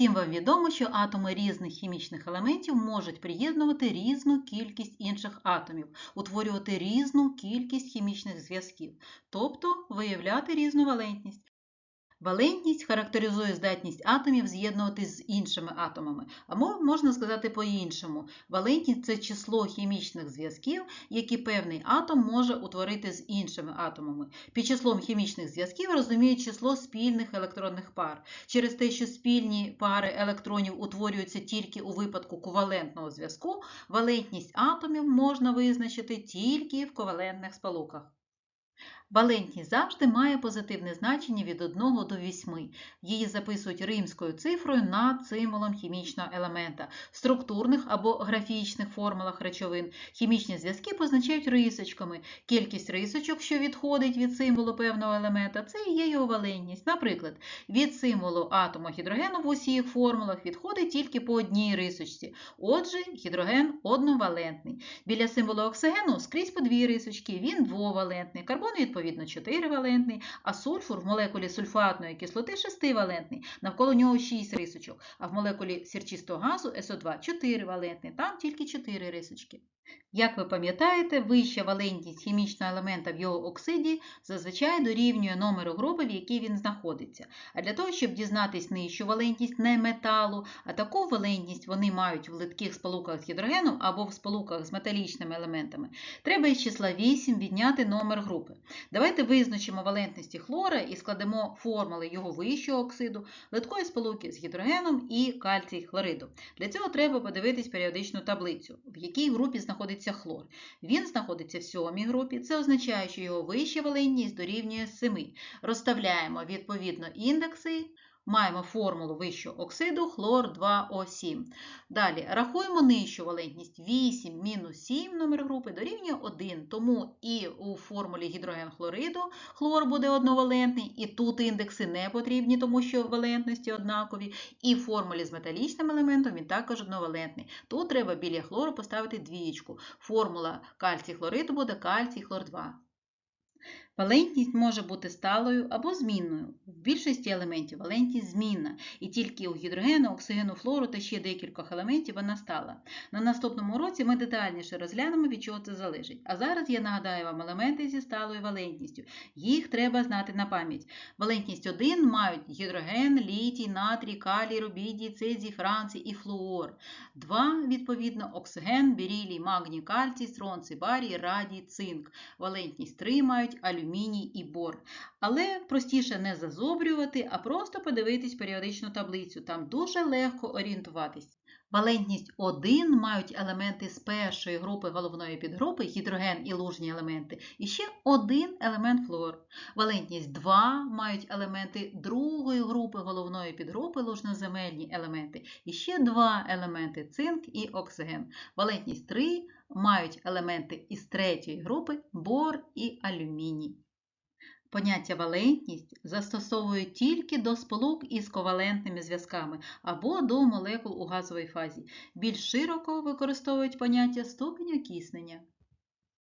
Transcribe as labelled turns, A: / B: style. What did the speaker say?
A: Всім вам відомо, що атоми різних хімічних елементів можуть приєднувати різну кількість інших атомів, утворювати різну кількість хімічних зв'язків, тобто виявляти різну валентність. Валентність характеризує здатність атомів з'єднуватись з іншими атомами, або можна сказати по-іншому. Валентність це число хімічних зв'язків, які певний атом може утворити з іншими атомами. Під числом хімічних зв'язків розуміють число спільних електронних пар. Через те, що спільні пари електронів утворюються тільки у випадку ковалентного зв'язку, валентність атомів можна визначити тільки в ковалентних сполуках. Валентність завжди має позитивне значення від 1 до 8. Її записують римською цифрою над символом хімічного елемента. В структурних або графічних формулах речовин хімічні зв'язки позначають рисочками. Кількість рисочок, що відходить від символу певного елемента, це і є його валентність. Наприклад, від символу атому гідрогену в усіх формулах відходить тільки по одній рисочці. Отже, гідроген одновалентний. Біля символу оксигену скрізь по дві рисочки, він двовалентний. Карбон, відповідно, 4-валентний, а сульфур в молекулі сульфатної кислоти 6-валентний, навколо нього 6 рисочок, а в молекулі сірчистого газу СО2 4-валентний, там тільки 4 рисочки. Як ви пам'ятаєте, вища валентність хімічного елемента в його оксиді зазвичай дорівнює номеру групи, в якій він знаходиться. А для того, щоб дізнатись нижчу валентність не металу, а таку валентність вони мають в литких сполуках з гідрогеном або в сполуках з металічними елементами, треба із числа 8 відняти номер групи. Давайте визначимо валентності хлора і складемо формули його вищого оксиду, литкої сполуки з гідрогеном і кальцій хлориду. Для цього треба подивитись періодичну таблицю, в якій групі знаходиться хлор. Він знаходиться в сьомій групі, це означає, що його вища валентність дорівнює 7. Розставляємо відповідно індекси. Маємо формулу вищого оксиду хлор 2О7. Далі рахуємо нижчу валентність 8 мінус 7 номер групи дорівнює 1. Тому і у формулі гідроген хлориду хлор буде одновалентний, і тут індекси не потрібні, тому що валентності однакові. І в формулі з металічним елементом він також одновалентний. Тут треба біля хлору поставити двієчку. Формула кальцій хлориду буде кальцій хлор 2. Валентність може бути сталою або змінною. В більшості елементів валентність змінна, і тільки у гідрогену, оксигену, флору та ще декількох елементів вона стала. На наступному році ми детальніше розглянемо, від чого це залежить. А зараз я нагадаю вам елементи зі сталою валентністю. Їх треба знати на пам'ять. Валентність 1 мають гідроген, літій, натрій, калій, рубідій, цезій, францій і флуор. 2, відповідно, оксиген, берілій, магній, кальцій, стронцій, барій, радій, цинк. Валентність 3 мають алюміній алюміній і бор. Але простіше не зазобрювати, а просто подивитись періодичну таблицю. Там дуже легко орієнтуватись. Валентність 1 мають елементи з першої групи головної підгрупи, гідроген і лужні елементи, і ще один елемент флуор. Валентність 2 мають елементи другої групи головної підгрупи, лужноземельні елементи, і ще два елементи цинк і оксиген. Валентність 3 мають елементи із третьої групи бор і алюміній. Поняття валентність застосовують тільки до сполук із ковалентними зв'язками або до молекул у газовій фазі. Більш широко використовують поняття ступеню киснення.